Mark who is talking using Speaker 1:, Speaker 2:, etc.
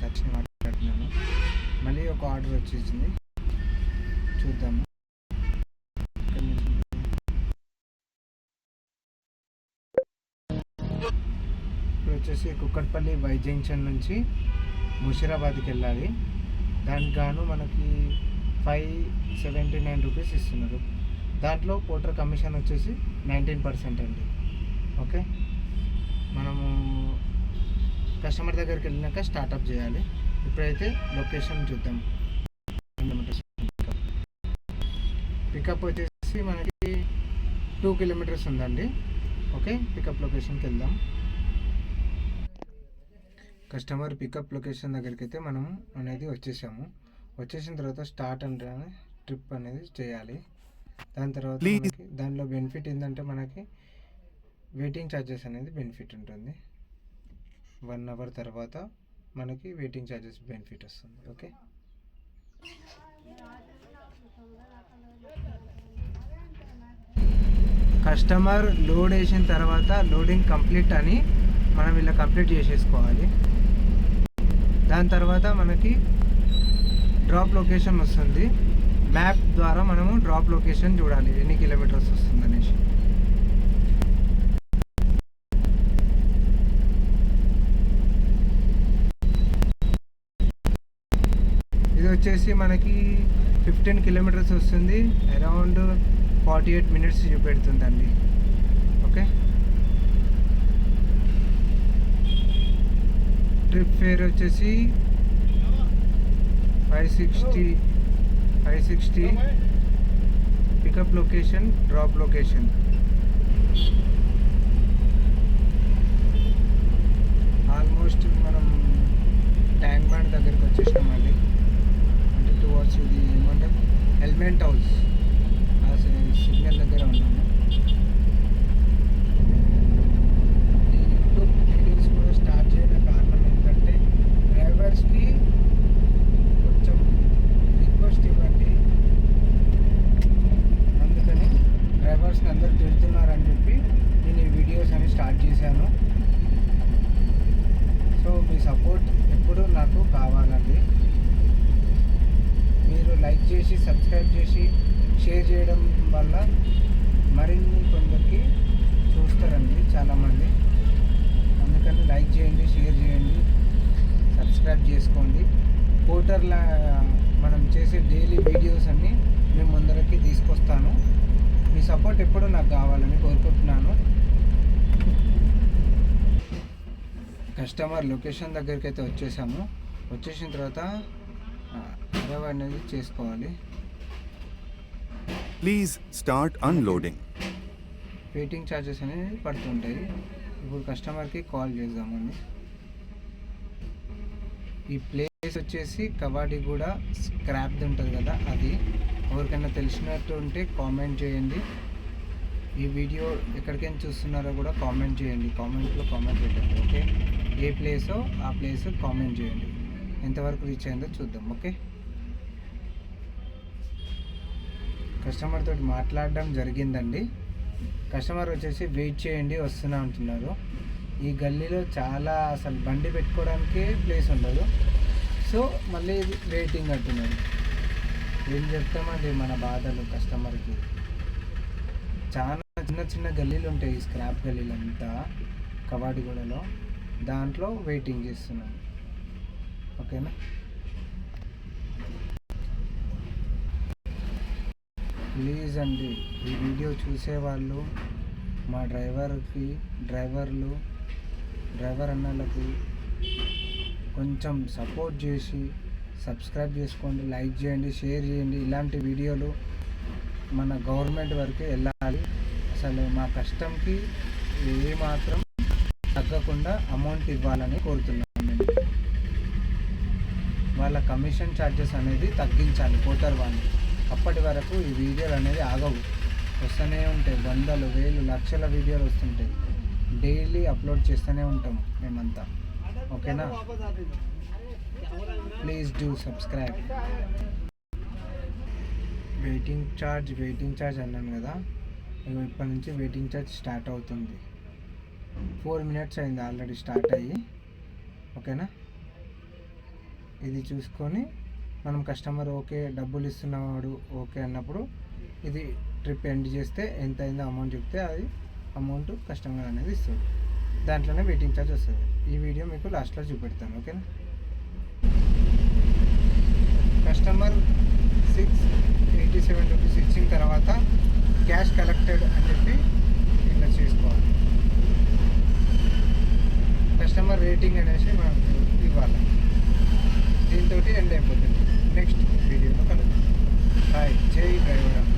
Speaker 1: సచిన్ మాట్లాడుతున్నాను. మళ్ళీ ఒక ఆర్డర్ వచ్చేసింది. చూద్దాము. ఇప్పుడు వచ్చేసి కుక్కట్పల్లి వై జంక్షన్ నుంచి ముషిరాబాద్కి వెళ్ళాలి. దానికి గాను మనకి ఫైవ్ సెవెంటీ నైన్ రూపీస్ ఇస్తున్నారు. దాంట్లో పోటర్ కమిషన్ వచ్చేసి నైన్టీన్ పర్సెంట్ అండి. ఓకే? మనము కస్టమర్ దగ్గరికి వెళ్ళినాక స్టార్ట్అప్ చేయాలి. ఇప్పుడైతే లొకేషన్ చూద్దాం. పికప్ వచ్చేసి మనకి టూ కిలోమీటర్స్ ఉందండి. ఓకే పికప్ లొకేషన్కి వెళ్దాం. కస్టమర్ పికప్ లొకేషన్ దగ్గరికి అయితే మనం అనేది వచ్చేసాము. వచ్చేసిన తర్వాత స్టార్ట్ అంటే ట్రిప్ అనేది చేయాలి. దాని తర్వాత దానిలో బెనిఫిట్ ఏంటంటే మనకి వెయిటింగ్ ఛార్జెస్ అనేది బెనిఫిట్ ఉంటుంది. వన్ అవర్ తర్వాత మనకి వెయిటింగ్ ఛార్జెస్ బెనిఫిట్ వస్తుంది ఓకే కస్టమర్ లోడ్ వేసిన తర్వాత లోడింగ్ కంప్లీట్ అని మనం ఇలా కంప్లీట్ చేసేసుకోవాలి. దాని తర్వాత మనకి డ్రాప్ లొకేషన్ వస్తుంది. మ్యాప్ ద్వారా మనము డ్రాప్ లొకేషన్ చూడాలి ఎన్ని కిలోమీటర్స్ వస్తుంది అనేసి ఇది వచ్చేసి మనకి ఫిఫ్టీన్ కిలోమీటర్స్ వస్తుంది. అరౌండ్ ఫార్టీ ఎయిట్ మినిట్స్ చూపెడుతుందండి. ఓకే ట్రిప్ ఫేర్ వచ్చేసి five sixty five sixty pickup location drop location almost మనం ట్యాంక్ బండ్ దగ్గరికి వచ్చేసినామండి. హెల్మెట్ హౌస్ ఆ సిగ్నల్ దగ్గర ఉన్నాము లైక్ చేసి సబ్స్క్రైబ్ చేసి షేర్ చేయడం వల్ల మరిన్ని కొందరికి చూస్తారండి చాలామంది. అందుకని లైక్ చేయండి షేర్ చేయండి సబ్స్క్రైబ్ చేసుకోండి. పోర్టర్ల మనం చేసే డైలీ వీడియోస్ అన్నీ మేము ముందరకి తీసుకొస్తాను. మీ సపోర్ట్ ఎప్పుడూ నాకు కావాలని కోరుకుంటున్నాను. కస్టమర్ లొకేషన్ దగ్గరికి అయితే వచ్చేసాము. వచ్చేసిన తర్వాత అనేది చేసుకోవాలి.
Speaker 2: Please start unloading.
Speaker 1: Waiting charges అనేవి పడుతుంటాయి. ఇప్పుడు కస్టమర్కి కాల్ చేద్దామండి. ఈ ప్లేస్ వచ్చేసి కవాడి కూడా స్క్రాప్ది ఉంటుంది కదా అది. ఎవరికైనా తెలిసినట్టు ఉంటే కామెంట్ చేయండి. ఈ వీడియో ఎక్కడికైనా చూస్తున్నారో కూడా కామెంట్ చేయండి. కామెంట్లో కామెంట్ పెట్టండి ఓకే ఏ ప్లేసో ఆ ప్లేస్ కామెంట్ చేయండి. ఎంతవరకు రీచ్ అయిందో చూద్దాం ఓకే కస్టమర్ తోటి మాట్లాడడం జరిగిందండి. కస్టమర్ వచ్చేసి వెయిట్ చేయండి వస్తున్నా అంటున్నారు. ఈ గల్లీలో చాలా అసలు బండి పెట్టుకోవడానికి ప్లేస్ ఉండదు. సో మళ్ళీ వెయిటింగ్ అంటున్నారు. ఏం చెప్తామండి మన బాధలు కస్టమర్కి? చాలా చిన్న చిన్న గల్లీలు ఉంటాయి స్క్రాప్ గల్లీలు అంతా కబాడిగూడలో దాంట్లో వెయిటింగ్ చేస్తున్నాను. ఓకేనా? ప్లీజ్ అండి ఈ వీడియో చూసేవాళ్ళు మా డ్రైవర్కి డ్రైవర్లు డ్రైవర్ అన్నలకు కొంచెం సపోర్ట్ చేసి సబ్స్క్రైబ్ చేసుకోండి లైక్ చేయండి షేర్ చేయండి. ఇలాంటి వీడియోలు మన గవర్నమెంట్ వరకు వెళ్ళాలి. అసలు మా కష్టంకి ఏ మాత్రం తగ్గకుండా అమౌంట్ ఇవ్వాలని కోరుతున్నాను నేను. వాళ్ళ కమిషన్ ఛార్జెస్ అనేది తగ్గించాలి పోతారు వాళ్ళు అప్పటి వరకు ఈ వీడియోలు అనేది ఆగవు. వస్తూనే ఉంటాయి. వందలు వేలు లక్షల వీడియోలు వస్తుంటాయి. డైలీ అప్లోడ్ చేస్తూనే ఉంటాం మేమంతా. ఓకేనా? Please do subscribe. Waiting charge waiting charge అన్నాను కదా. ఇగో ఇప్పటి నుంచి వెయిటింగ్ ఛార్జ్ స్టార్ట్ అవుతుంది. ఫోర్ మినిట్స్ అయింది ఆల్రెడీ స్టార్ట్ అయ్యి. ఓకేనా? ఇది చూసుకొని మనం కస్టమర్ ఓకే డబ్బులు ఇస్తున్నవాడు ఓకే అన్నప్పుడు ఇది ట్రిప్ ఎండ్ చేస్తే ఎంత అయిందో అమౌంట్ చెప్తే అది అమౌంట్ కస్టమర్ అనేది ఇస్తాడు. దాంట్లోనే వెయిటింగ్ ఛార్జ్ వస్తుంది. ఈ వీడియో మీకు లాస్ట్లో చూపెడతాను ఓకేనా? Customer six eighty seven rupees ఇచ్చిన తర్వాత క్యాష్ కలెక్టెడ్ అని చెప్పి ఇట్లా చేసుకోవాలి. కస్టమర్ రేటింగ్ అనేసి మనం ఇవ్వాలి. దీంతో ఎండ్ అయిపోతుంది. next video. Hi, Jai Gayuranga.